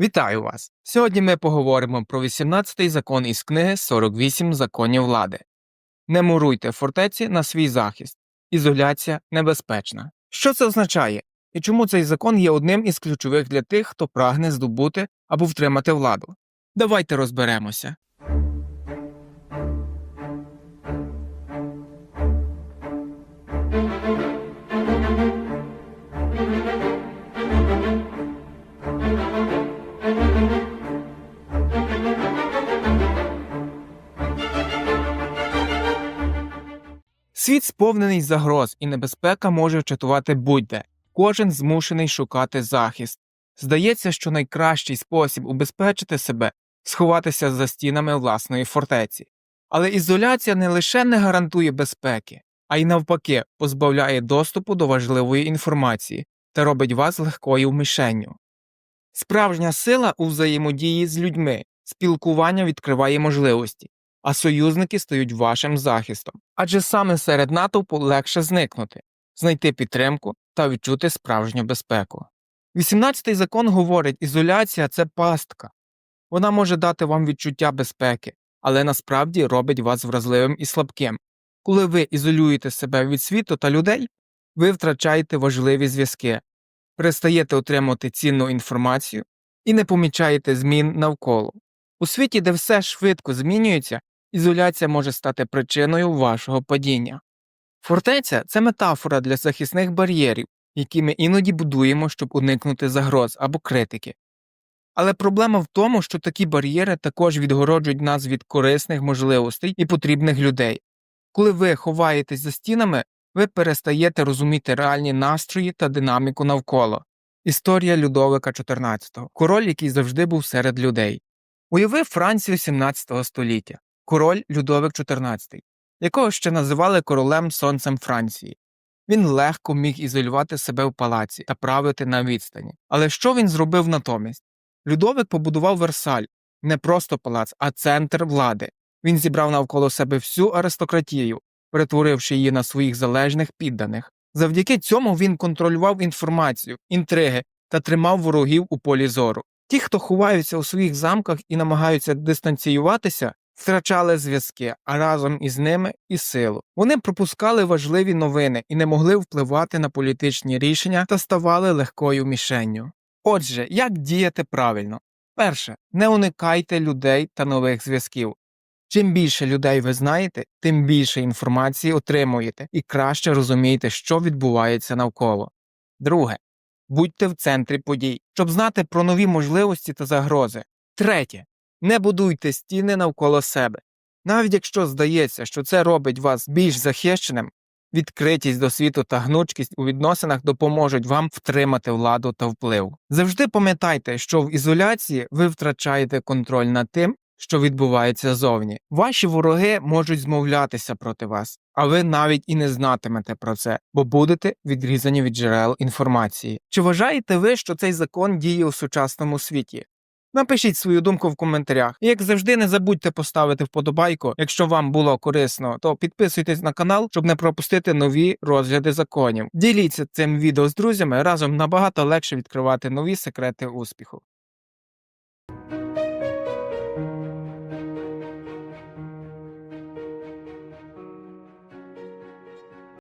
Вітаю вас! Сьогодні ми поговоримо про 18-й закон із книги 48 законів влади. Не муруйте фортеці на свій захист. Ізоляція небезпечна. Що це означає? І чому цей закон є одним із ключових для тих, хто прагне здобути або втримати владу? Давайте розберемося. Світ сповнений загроз, і небезпека може вчатувати будь-де. Кожен змушений шукати захист. Здається, що найкращий спосіб убезпечити себе сховатися за стінами власної фортеці. Але ізоляція не лише не гарантує безпеки, а й навпаки позбавляє доступу до важливої інформації та робить вас легкою мишенню. Справжня сила у взаємодії з людьми, спілкування відкриває можливості, а союзники стають вашим захистом. Адже саме серед натовпу легше зникнути, знайти підтримку та відчути справжню безпеку. 18-й закон говорить, ізоляція це пастка. Вона може дати вам відчуття безпеки, але насправді робить вас вразливим і слабким. Коли ви ізолюєте себе від світу та людей, ви втрачаєте важливі зв'язки, перестаєте отримувати цінну інформацію і не помічаєте змін навколо. У світі, де все швидко змінюється, ізоляція може стати причиною вашого падіння. Фортеця це метафора для захисних бар'єрів, які ми іноді будуємо, щоб уникнути загроз або критики. Але проблема в тому, що такі бар'єри також відгороджують нас від корисних можливостей і потрібних людей. Коли ви ховаєтесь за стінами, ви перестаєте розуміти реальні настрої та динаміку навколо. Історія Людовика XIV, король, який завжди був серед людей. Уяви Францію XVII століття, король Людовик XIV, якого ще називали королем сонцем Франції. Він легко міг ізолювати себе в палаці та правити на відстані. Але що він зробив натомість? Людовик побудував Версаль не просто палац, а центр влади. Він зібрав навколо себе всю аристократію, перетворивши її на своїх залежних підданих. Завдяки цьому він контролював інформацію, інтриги та тримав ворогів у полі зору. Ті, хто ховаються у своїх замках і намагаються дистанціюватися, втрачали зв'язки, а разом із ними і силу. Вони пропускали важливі новини і не могли впливати на політичні рішення та ставали легкою мішенню. Отже, як діяти правильно? Перше, не уникайте людей та нових зв'язків. Чим більше людей ви знаєте, тим більше інформації отримуєте і краще розумієте, що відбувається навколо. Друге, будьте в центрі подій, щоб знати про нові можливості та загрози. Третє, не будуйте стіни навколо себе. Навіть якщо здається, що це робить вас більш захищеним, відкритість до світу та гнучкість у відносинах допоможуть вам втримати владу та вплив. Завжди пам'ятайте, що в ізоляції ви втрачаєте контроль над тим, що відбувається зовні. Ваші вороги можуть змовлятися проти вас, а ви навіть і не знатимете про це, бо будете відрізані від джерел інформації. Чи вважаєте ви, що цей закон діє у сучасному світі? Напишіть свою думку в коментарях. І як завжди, не забудьте поставити вподобайку. Якщо вам було корисно, то підписуйтесь на канал, щоб не пропустити нові розгляди законів. Діліться цим відео з друзями разом набагато легше відкривати нові секрети успіху.